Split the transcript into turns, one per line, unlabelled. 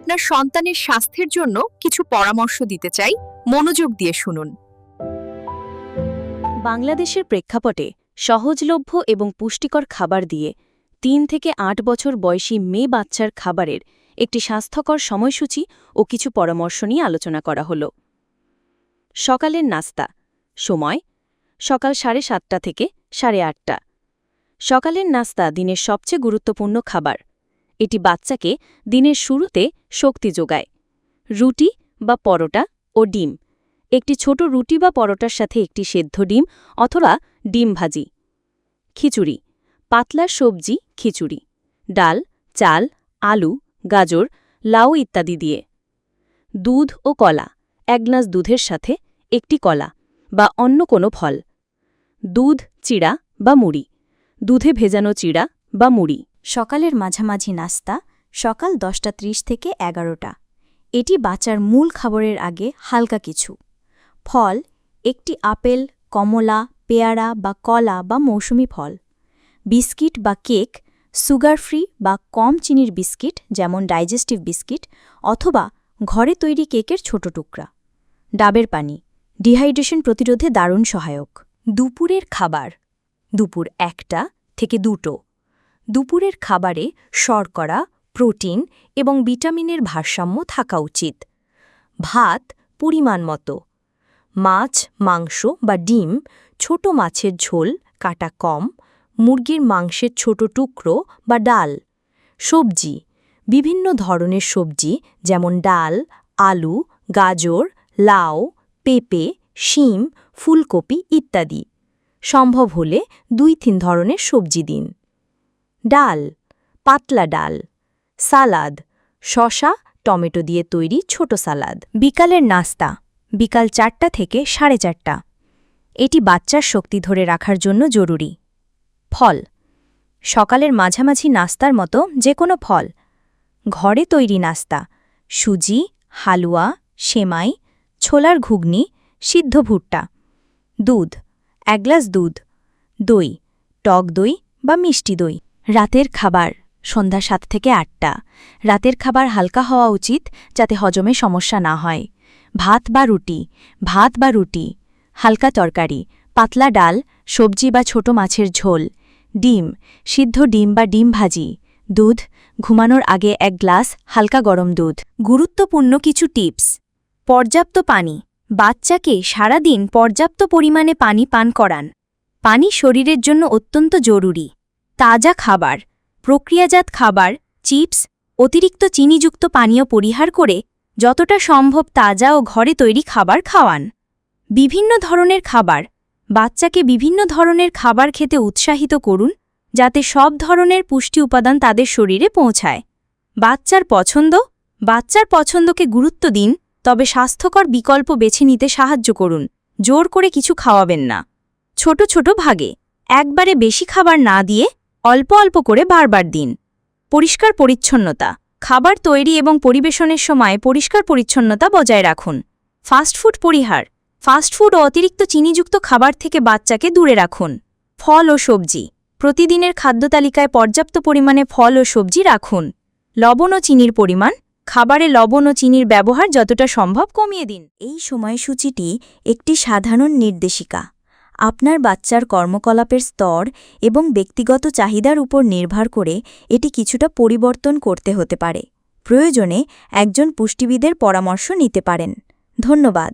আপনার সন্তানের স্বাস্থ্যের জন্য কিছু পরামর্শ দিতে চাই, মনোযোগ দিয়ে শুনুন।
বাংলাদেশের প্রেক্ষাপটে সহজলভ্য এবং পুষ্টিকর খাবার দিয়ে তিন থেকে আট বছর বয়সী মেয়ে বাচ্চার খাবারের একটি স্বাস্থ্যকর সময়সূচি ও কিছু পরামর্শ নিয়ে আলোচনা করা হল। সকালের নাস্তা, সময়, সকাল সাড়ে সাতটা থেকে সাড়ে আটটা। সকালের নাস্তা দিনের সবচেয়ে গুরুত্বপূর্ণ খাবার। এটি বাচ্চাকে দিনের শুরুতে শক্তি যোগায়। রুটি বা পরোটা ও ডিম। একটি ছোট রুটি বা পরোটার সাথে একটি সেদ্ধ ডিম অথবা ডিম ভাজি। খিচুড়ি। পাতলা সবজি, খিচুড়ি। ডাল, চাল, আলু, গাজর, লাউ ইত্যাদি দিয়ে। দুধ ও কলা। এক গ্লাস দুধের সাথে একটি কলা বা অন্য কোনো ফল। দুধ, চিড়া বা মুড়ি। দুধে ভেজানো চিড়া বা মুড়ি।
সকালের মাঝামাঝি নাস্তা সকাল দশটা ত্রিশ থেকে এগারোটা। এটি বাচ্চার মূল খাবারের আগে হালকা কিছু। ফল, একটি আপেল, কমলা, পেয়ারা বা কলা বা মৌসুমি ফল। বিস্কিট বা কেক, সুগার ফ্রি বা কম চিনির বিস্কিট যেমন ডাইজেস্টিভ বিস্কিট অথবা ঘরে তৈরি কেকের ছোট টুকরা। ডাবের পানি, ডিহাইড্রেশন প্রতিরোধে দারুণ সহায়ক। দুপুরের খাবার, দুপুর একটা থেকে দুটো। দুপুরের খাবারে শর্করা, প্রোটিন এবং ভিটামিনের ভারসাম্য থাকা উচিত। ভাত পরিমাণ মতো। মাছ, মাংস বা ডিম, ছোট মাছের ঝোল কাটা কম, মুরগির মাংসের ছোট টুকরো বা ডাল। সবজি, বিভিন্ন ধরনের সবজি যেমন ডাল, আলু, গাজর, লাউ, পেঁপে, শিম, ফুলকপি ইত্যাদি। সম্ভব হলে দুই তিন ধরনের সবজি দিন। ডাল, পাতলা ডাল, সালাদ শশা টমেটো দিয়ে তৈরি ছোট সালাদ। বিকালের নাস্তা, বিকাল চারটা থেকে সাড়ে চারটা। এটি বাচ্চার শক্তি ধরে রাখার জন্য জরুরি। ফল, সকালের মাঝামাঝি নাস্তার মতো যে কোনো ফল। ঘরে তৈরি নাস্তা, সুজি, হালুয়া, সেমাই, ছোলার ঘুগনি, সিদ্ধ ভুট্টা। দুধ, এক গ্লাস দুধ, দই, টক দই বা মিষ্টি দই। রাতের খাবার, সন্ধ্যা সাত থেকে আটটা। রাতের খাবার হালকা হওয়া উচিত যাতে হজমে সমস্যা না হয়। ভাত বা রুটি, ভাত বা রুটি, হালকা তরকারি, পাতলা ডাল, সবজি বা ছোট মাছের ঝোল, ডিম, সিদ্ধ ডিম বা ডিম ভাজি, দুধ, ঘুমানোর আগে এক গ্লাস হালকা গরম দুধ। গুরুত্বপূর্ণ কিছু টিপস। পর্যাপ্ত পানি। বাচ্চাকে সারাদিন পর্যাপ্ত পরিমাণে পানি পান করান। পানি শরীরের জন্য অত্যন্ত জরুরি। তাজা খাবার, প্রক্রিয়াজাত খাবার, চিপস, অতিরিক্ত চিনিযুক্ত পানীয় পরিহার করে যতটা সম্ভব তাজা ও ঘরে তৈরি খাবার খাওয়ান। বিভিন্ন ধরনের খাবার, বাচ্চাকে বিভিন্ন ধরনের খাবার খেতে উৎসাহিত করুন যাতে সব ধরনের পুষ্টি উপাদান তাদের শরীরে পৌঁছায়। বাচ্চার পছন্দ, বাচ্চার পছন্দকে গুরুত্ব দিন, তবে স্বাস্থ্যকর বিকল্প বেছে নিতে সাহায্য করুন, জোর করে কিছু খাওয়াবেন না। ছোট ছোট ভাগে, একবারে বেশি খাবার না দিয়ে অল্প অল্প করে বারবার দিন। পরিষ্কার পরিচ্ছন্নতা। খাবার তৈরি এবং পরিবেশনের সময় পরিষ্কার পরিচ্ছন্নতা বজায় রাখুন। ফাস্টফুড পরিহার। ফাস্টফুড ও অতিরিক্ত চিনিযুক্ত খাবার থেকে বাচ্চাকে দূরে রাখুন। ফল ও সবজি। প্রতিদিনের খাদ্য তালিকায় পর্যাপ্ত পরিমাণে ফল ও সবজি রাখুন। লবণ ও চিনির পরিমাণ। খাবারে লবণ ও চিনির ব্যবহার যতটা সম্ভব কমিয়ে দিন। এই সময়সূচিটি একটি সাধারণ নির্দেশিকা। আপনার বাচ্চার কর্মকলাপের স্তর এবং ব্যক্তিগত চাহিদার উপর নির্ভর করে এটি কিছুটা পরিবর্তন করতে হতে পারে। প্রয়োজনে একজন পুষ্টিবিদের পরামর্শ নিতে পারেন। ধন্যবাদ।